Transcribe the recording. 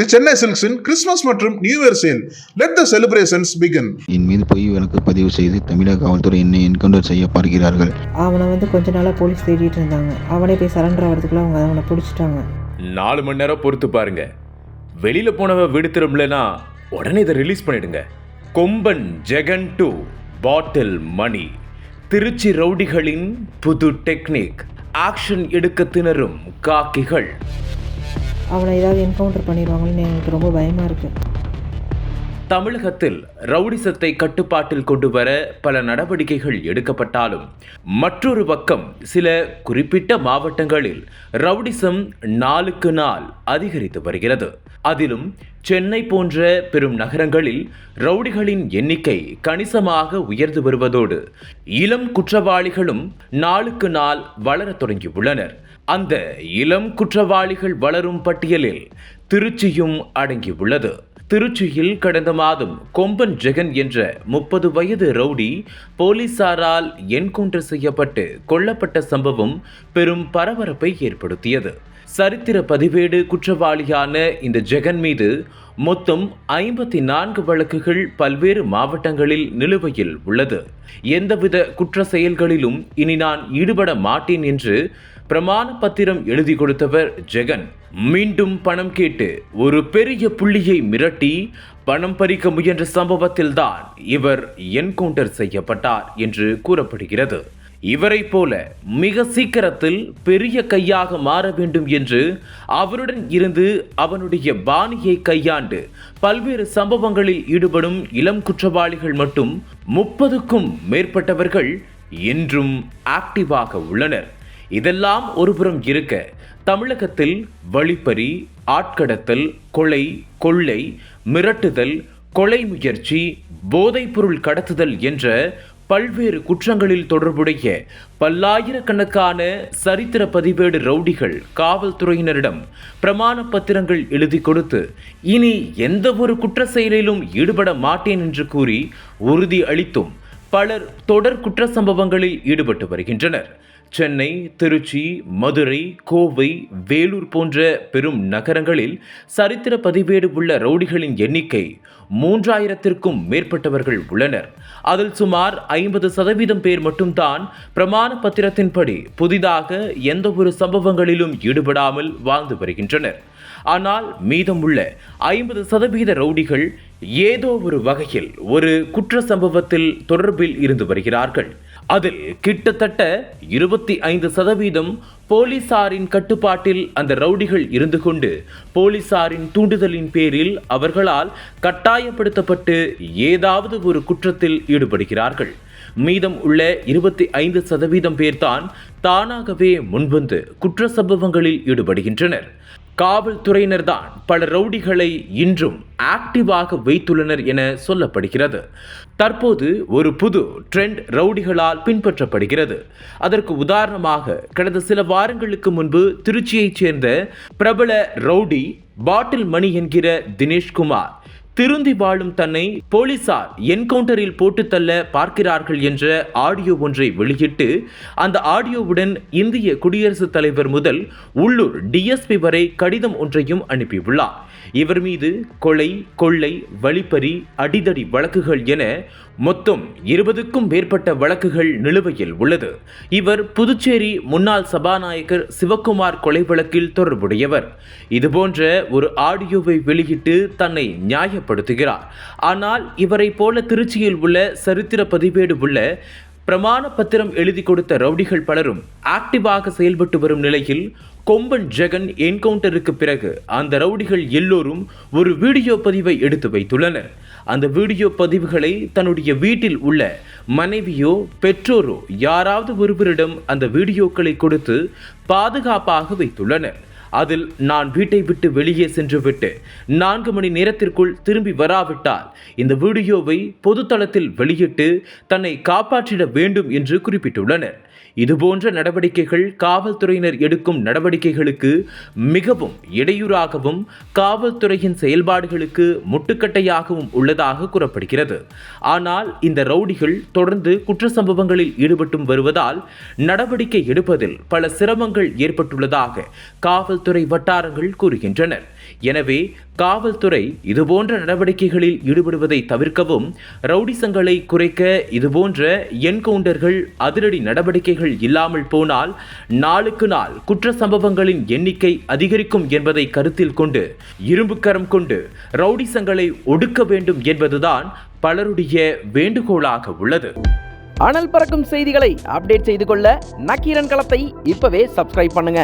தி சென்னை சில்க்ஸின் கிறிஸ்துமஸ் மற்றும் new year sale. Let the celebrations begin என் மீது பொய் வழக்கு பதிவு செய்து தமிழக காவல்துறை என்னை என்கவுண்டர் செய்ய பார்க்கிறார்கள். அவனை வந்து கொஞ்ச நாளாக போலீஸ் தேடிட்டு இருந்தாங்க. அவனே போய் சரண்டர் ஆகிறதுக்குள்ள அவங்க அவனை பிடிச்சிட்டாங்க. நாலு மணி நேரம் பொறுத்து பாருங்க. வெளியில போனவ விடு திரும்பலனா உடனே இதை ரிலீஸ் பண்ணிடுங்க. கொம்பன் ஜெகன் டூ பாட்டில் மணி திருச்சி ரவுடிகளின் புது டெக்னிக் ஆக்ஷன் எடுக்க திணறும் காக்கிகள். அவனை ஏதாவது என்கவுண்டர் பண்ணிடுவாங்கன்னு எனக்கு ரொம்ப பயமாக இருக்குது தமிழகத்தில் ரவுடிசத்தை கட்டுப்பாட்டில் கொண்டு வர பல நடவடிக்கைகள் எடுக்கப்பட்டாலும் மற்றொரு பக்கம் சில குறிப்பிட்ட மாவட்டங்களில் ரவுடிசம் நாளுக்கு நாள் அதிகரித்து வருகிறது. அதிலும் சென்னை போன்ற பெரும் நகரங்களில் ரவுடிகளின் எண்ணிக்கை கணிசமாக உயர்ந்து வருவதோடு இளம் குற்றவாளிகளும் நாளுக்கு நாள் வளரத் தொடங்கியுள்ளனர். அந்த இளம் குற்றவாளிகள் வளரும் பட்டியலில் திருச்சியும் அடங்கியுள்ளது. திருச்சியில் கடந்த மாதம் கொம்பன் ஜெகன் என்ற முப்பது வயது ரவுடி போலீசாரால் என்கவுண்டர் செய்யப்பட்டு கொல்லப்பட்ட சம்பவம் பெரும் பரபரப்பை ஏற்படுத்தியது. சரித்திர பதிவேடு குற்றவாளியான இந்த ஜெகன் மீது மொத்தம் ஐம்பத்தி நான்கு வழக்குகள் பல்வேறு மாவட்டங்களில் நிலுவையில் உள்ளது. எந்தவித குற்ற செயல்களிலும் இனி நான் ஈடுபட மாட்டேன் என்று பிரமாண பத்திரம் எழுதி கொடுத்தவர் ஜெகன். மீண்டும் பணம் கேட்டு ஒரு பெரிய புள்ளியை மிரட்டி பணம் பறிக்க முயன்ற சம்பவத்தில்தான் இவர் என்கவுண்டர் செய்யப்பட்டார் என்று கூறப்படுகிறது. இவரைப் போல மிக சீக்கிரத்தில் பெரிய கையாக மாற வேண்டும் என்று அவருடன் இருந்து அவனுடைய பாணியை கையாண்டு பல்வேறு சம்பவங்களில் ஈடுபடும் இளம் குற்றவாளிகள் மட்டும் முப்பதுக்கும் மேற்பட்டவர்கள் இன்றும் ஆக்டிவாக உள்ளனர். இதெல்லாம் ஒருபுறம் இருக்க தமிழகத்தில் வழிப்பறி ஆட்கடத்தல் கொலை கொள்ளை மிரட்டுதல் கொலை முயற்சி போதைப்பொருள் கடத்துதல் என்ற பல்வேறு குற்றங்களில் தொடர்புடைய பல்லாயிரக்கணக்கான சரித்திர பதிவேடு ரவுடிகள் காவல்துறையினரிடம் பிரமாண பத்திரங்கள் எழுதி கொடுத்து இனி எந்த ஒரு குற்ற செயலிலும் ஈடுபட மாட்டேன் என்று கூறி உறுதி அளித்தும் பலர் தொடர் குற்ற சம்பவங்களில் ஈடுபட்டு வருகின்றனர். சென்னை திருச்சி மதுரை கோவை வேலூர் போன்ற பெரும் நகரங்களில் சரித்திர பதிவேடு உள்ள ரவுடிகளின் எண்ணிக்கை மூன்றாயிரத்திற்கும் மேற்பட்டவர்கள் உள்ளனர். அதில் சுமார் ஐம்பது சதவீதம் பேர் மட்டும்தான் பிரமாண பத்திரத்தின்படி புதிதாக எந்த ஒரு சம்பவங்களிலும் ஈடுபடாமல் வாழ்ந்து வருகின்றனர். ஆனால் மீதமுள்ள ஐம்பது சதவீத ரவுடிகள் ஏதோ ஒரு வகையில் ஒரு குற்ற சம்பவத்தில் தொடர்பில் இருந்து வருகிறார்கள். அதில் கிட்டத்தட்ட இருபத்தி ஐந்து சதவீதம் போலீசாரின் கட்டுப்பாட்டில் அந்த ரவுடிகள் இருந்து கொண்டு போலீசாரின் தூண்டுதலின் பேரில் அவர்களால் கட்டாயப்படுத்தப்பட்டு ஏதாவது ஒரு குற்றத்தில் ஈடுபடுகிறார்கள். மீதம் உள்ள இருபத்தி ஐந்து சதவீதம் பேர்தான் தானாகவே முன்வந்து குற்ற சம்பவங்களில் ஈடுபடுகின்றனர். காவல்துறையினர் தான் பல ரவுடிகளை இன்றும் ஆக்டிவாக வைத்துள்ளனர் என சொல்லப்படுகிறது. தற்போது ஒரு புது ட்ரெண்ட் ரவுடிகளால் பின்பற்றப்படுகிறது. அதற்கு உதாரணமாக கடந்த சில வாரங்களுக்கு முன்பு திருச்சியைச் சேர்ந்த பிரபல ரவுடி பாட்டில் மணி என்கிற தினேஷ்குமார் திருந்தி வாழும் தன்னை போலீசார் என்கவுண்டரில் போட்டு தள்ள பார்க்கிறார்கள் என்ற ஆடியோ ஒன்றை வெளியிட்டு அந்த ஆடியோவுடன் இந்திய குடியரசுத் தலைவர் முதல் உள்ளூர் டிஎஸ்பி வரை கடிதம் ஒன்றையும் அனுப்பியுள்ளார். இவர் மீது கொலை கொள்ளை வழிப்பறி அடிதடி வழக்குகள் என மொத்தம் இருபதுக்கும் மேற்பட்ட வழக்குகள் நிலுவையில் உள்ளது. இவர் புதுச்சேரி முன்னாள் சபாநாயகர் சிவக்குமார் கொலை வழக்கில் தொடர்புடையவர். இதுபோன்ற ஒரு ஆடியோவை வெளியிட்டு தன்னை நியாயப்படுத்துகிறார். ஆனால் இவரை போல திருச்சியில் உள்ள சரித்திர பதிவேடு உள்ள பிரமாண பத்திரம் எழுதி கொடுத்த ரவுடிகள் பலரும் ஆக்டிவாக செயல்பட்டு வரும் நிலையில் கொம்பன் ஜெகன் என்கவுண்டருக்கு பிறகு அந்த ரவுடிகள் எல்லோரும் ஒரு வீடியோ பதிவை எடுத்து வைத்துள்ளனர். அந்த வீடியோ பதிவுகளை தன்னுடைய வீட்டில் உள்ள மனைவியோ பெற்றோரோ யாராவது ஒருவரிடம் அந்த வீடியோக்களை கொடுத்து பாதுகாப்பாக வைத்துள்ளனர். அதில் நான் வீட்டை விட்டு வெளியே சென்றுவிட்டு நான்கு மணி நேரத்திற்குள் திரும்பி வராவிட்டால் இந்த வீடியோவை பொதுத்தளத்தில் வெளியிட்டு தன்னை காப்பாற்றிட வேண்டும் என்று குறிப்பிட்டுள்ளனர். இதுபோன்ற நடவடிக்கைகள் காவல்துறையினர் எடுக்கும் நடவடிக்கைகளுக்கு மிகவும் இடையூறாகவும் காவல்துறையின் செயல்பாடுகளுக்கு முட்டுக்கட்டையாகவும் உள்ளதாக கூறப்படுகிறது. ஆனால் இந்த ரவுடிகள் தொடர்ந்து குற்ற சம்பவங்களில் ஈடுபட்டும் வருவதால் நடவடிக்கை எடுப்பதில் பல சிரமங்கள் ஏற்பட்டுள்ளதாக காவல்துறை வட்டாரங்கள் கூறுகின்றனர். எனவே காவல்துறை இதுபோன்ற நடவடிக்கைகளில் ஈடுபடுவதை தவிர்க்கவும் ரவுடிசங்களை குறைக்க இதுபோன்ற என்கவுண்டர்கள் அதிரடி நடவடிக்கைகள் இல்லாமல் போனால் நாளுக்கு நாள் குற்ற சம்பவங்களின் எண்ணிக்கை அதிகரிக்கும் என்பதை கருத்தில் கொண்டு இரும்புக்கரம் கொண்டு ரவுடிசங்களை ஒடுக்க வேண்டும் என்பதுதான் பலருடைய வேண்டுகோளாக உள்ளது. அனல் பறக்கும் செய்திகளை அப்டேட் செய்து கொள்ள நக்கீரன் களத்தை இப்பவே சப்ஸ்கிரைப் பண்ணுங்க.